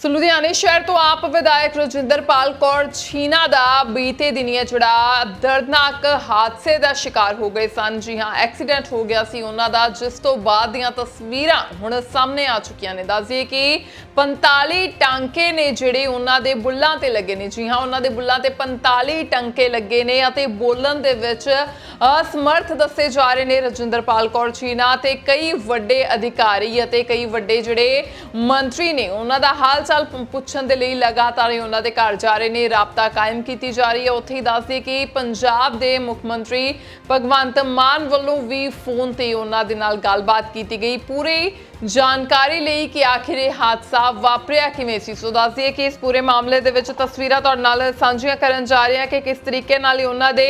ਸੋ ਲੁਧਿਆਣੇ ਸ਼ਹਿਰ ਤੋਂ ਆਪ ਵਿਧਾਇਕ ਰਜਿੰਦਰਪਾਲ ਕੌਰ ਛੀਨਾ ਦਾ ਬੀਤੇ ਦਿਨੀਆ ਜਿਹੜਾ ਦਰਦਨਾਕ ਹਾਦਸੇ ਦਾ ਸ਼ਿਕਾਰ ਹੋ ਗਏ ਸਨ। ਜੀ ਹਾਂ, ਐਕਸੀਡੈਂਟ ਹੋ ਗਿਆ ਸੀ ਉਹਨਾਂ ਦਾ, ਜਿਸ ਤੋਂ ਬਾਅਦ ਦੀਆਂ ਤਸਵੀਰਾਂ ਹੁਣ ਸਾਹਮਣੇ ਆ ਚੁੱਕੀਆਂ ਨੇ। ਦੱਸਦੀਏ ਕਿ 45 ਟਾਂਕੇ ਨੇ ਜਿਹੜੇ ਉਹਨਾਂ ਦੇ ਬੁੱਲਾਂ ਤੇ ਲੱਗੇ ਨੇ। ਜੀ ਹਾਂ, ਉਹਨਾਂ ਦੇ ਬੁੱਲਾਂ ਤੇ 45 ਟਾਂਕੇ ਲੱਗੇ ਨੇ ਅਤੇ ਬੋਲਣ ਦੇ ਵਿੱਚ ਅਸਮਰਥ ਦੱਸੇ ਜਾ ਰਹੇ ਨੇ ਰਜਿੰਦਰਪਾਲ ਕੌਰ ਛੀਨਾ ਤੇ ਕਈ ਵੱਡੇ ਅਧਿਕਾਰੀ ਅਤੇ ਕਈ ਵੱਡੇ ਜਿਹੜੇ ਮੰਤਰੀ ਨੇ, ਉਹਨਾਂ ਦਾ ਹਾਲ ਚਾਲ ਪੁੱਛਣ ਦੇ ਲਈ ਲਗਾਤਾਰ ਹੀ ਉਹਨਾਂ ਦੇ ਘਰ ਜਾ ਰਹੇ ਨੇ, ਰਾਬਤਾ ਕਾਇਮ ਕੀਤੀ ਜਾ ਰਹੀ ਹੈ। ਉੱਥੇ ਹੀ ਦੱਸਦੇ ਕਿ ਪੰਜਾਬ ਦੇ ਮੁੱਖ ਮੰਤਰੀ ਭਗਵੰਤ ਮਾਨ ਵੱਲੋਂ ਵੀ ਫੋਨ ਤੇ ਉਹਨਾਂ ਦੇ ਨਾਲ ਗੱਲਬਾਤ ਕੀਤੀ ਗਈ। ਪੂਰੀ ਜਾਣਕਾਰੀ ਲਈ ਕਿ ਆਖਿਰ ਇਹ ਹਾਦਸਾ ਵਾਪਰਿਆ ਕਿਵੇਂ ਸੀ? ਸੋ ਦੱਸਦੀਏ ਕਿ ਇਸ ਪੂਰੇ ਮਾਮਲੇ ਦੇ ਵਿੱਚ ਤਸਵੀਰਾਂ ਤੁਹਾਡੇ ਨਾਲ ਸਾਂਝੀਆਂ ਕਰਨ ਜਾ ਰਹੇ ਹਾਂ ਕਿ ਕਿਸ ਤਰੀਕੇ ਨਾਲ ਉਹਨਾਂ ਦੇ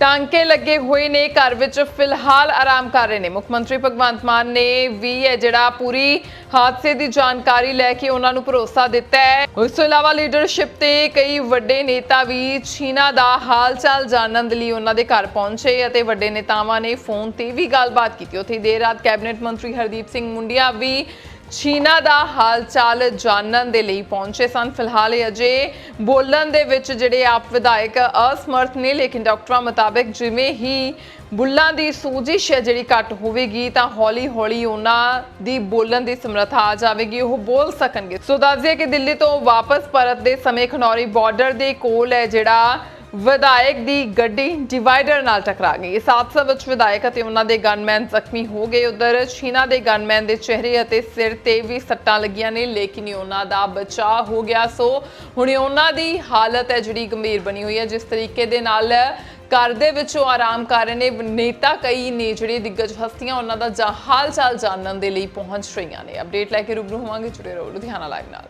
ਟਾਂਕੇ ਲੱਗੇ ਹੋਏ ਨੇ ਘਰ ਵਿੱਚ। ਫਿਲਹਾਲ ਆਰਾਮ ਕਰ ਰਹੇ ਨੇ। ਮੁੱਖ ਮੰਤਰੀ ਭਗਵੰਤ ਮਾਨ ਨੇ ਵੀ ਇਹ ਜਿਹੜਾ ਪੂਰੀ ਹਾਦਸੇ ਦੀ ਜਾਣਕਾਰੀ ਲੈ ਕੇ ਉਹਨਾਂ ਨੂੰ ਭਰੋਸਾ ਦਿੱਤਾ ਹੈ। ਉਸ ਤੋਂ ਇਲਾਵਾ ਲੀਡਰਸ਼ਿਪ ਤੇ ਕਈ ਵੱਡੇ ਨੇਤਾ ਵੀ ਛੀਨਾ ਦਾ ਹਾਲ ਚਾਲ ਜਾਣਨ ਦੇ ਲਈ ਉਹਨਾਂ ਦੇ ਘਰ ਪਹੁੰਚੇ ਅਤੇ ਵੱਡੇ ਨੇਤਾਵਾਂ ਨੇ ਫੋਨ ਤੇ ਵੀ ਗੱਲਬਾਤ ਕੀਤੀ। ਉੱਥੇ ਹੀ ਦੇਰ ਰਾਤ ਕੈਬਨਿਟ ਮੰਤਰੀ ਹਰਦੀਪ ਸਿੰਘ ਮੁੰਡਿਆ ਵੀ ਛੀਨਾ ਦਾ ਹਾਲ ਚਾਲ ਜਾਣਨ ਦੇ ਲਈ ਪਹੁੰਚੇ ਸਨ। ਫਿਲਹਾਲ ਅਜੇ ਬੋਲਣ ਦੇ ਵਿੱਚ ਜਿਹੜੇ ਆਪ ਵਿਧਾਇਕ ਅਸਮਰਥ ਨੇ, ਲੇਕਿਨ ਡਾਕਟਰਾਂ ਮੁਤਾਬਕ ਜਿਵੇਂ ਹੀ ਬੁੱਲਾਂ ਦੀ ਸੂਜਿਸ਼ ਹੈ ਜਿਹੜੀ ਘੱਟ ਹੋਵੇਗੀ, ਤਾਂ ਹੌਲੀ ਹੌਲੀ ਉਹਨਾਂ ਦੀ ਬੋਲਣ ਦੀ ਸਮਰੱਥਾ ਆ ਜਾਵੇਗੀ, ਉਹ ਬੋਲ ਸਕਣਗੇ। ਸੋ ਦੱਸਦੇ ਕਿ ਦਿੱਲੀ ਤੋਂ ਵਾਪਸ ਪਰਤ ਦੇ ਸਮੇਂ ਖਨੌਰੀ ਬਾਰਡਰ ਦੇ ਕੋਲ ਹੈ ਜਿਹੜਾ ਵਿਧਾਇਕ ਦੀ ਗੱਡੀ ਡਿਵਾਈਡਰ ਨਾਲ ਟਕਰਾ ਗਈ। ਇਸ ਹਾਦਸੇ ਵਿੱਚ ਵਿਧਾਇਕ ਅਤੇ ਉਹਨਾਂ ਦੇ ਗਨਮੈਨ ਜ਼ਖਮੀ ਹੋ ਗਏ। ਉਧਰ ਛੀਨਾ ਦੇ ਗਨਮੈਨ ਦੇ ਚਿਹਰੇ ਅਤੇ ਸਿਰ ਤੇ ਵੀ ਸੱਟਾਂ ਲੱਗੀਆਂ ਨੇ, ਲੇਕਿਨ ਉਹਨਾਂ ਦਾ ਬਚਾਅ ਹੋ ਗਿਆ। ਸੋ ਹੁਣ ਉਹਨਾਂ ਦੀ ਹਾਲਤ ਹੈ ਜਿਹੜੀ ਗੰਭੀਰ ਬਣੀ ਹੋਈ ਹੈ। ਜਿਸ ਤਰੀਕੇ ਦੇ ਨਾਲ ਘਰ ਦੇ ਵਿੱਚੋਂ ਆਰਾਮ ਕਰ ਰਹੇ ਨੇ, ਨੇਤਾ ਕਈ ਨੇ ਜਿਹੜੇ ਦਿੱਗਜ ਹਸਤੀਆਂ ਉਹਨਾਂ ਦਾ ਹਾਲ ਚਾਲ ਜਾਣਨ ਦੇ ਲਈ ਪਹੁੰਚ ਰਹੀਆਂ ਨੇ। ਅਪਡੇਟ ਲੈ ਕੇ ਰੂਬਰੂ ਹੋਵਾਂਗੇ ਜੁੜੇ ਰਹੋ ਲੁਧਿਆਣਾ ਲਾਈਵ ਨਾਲ।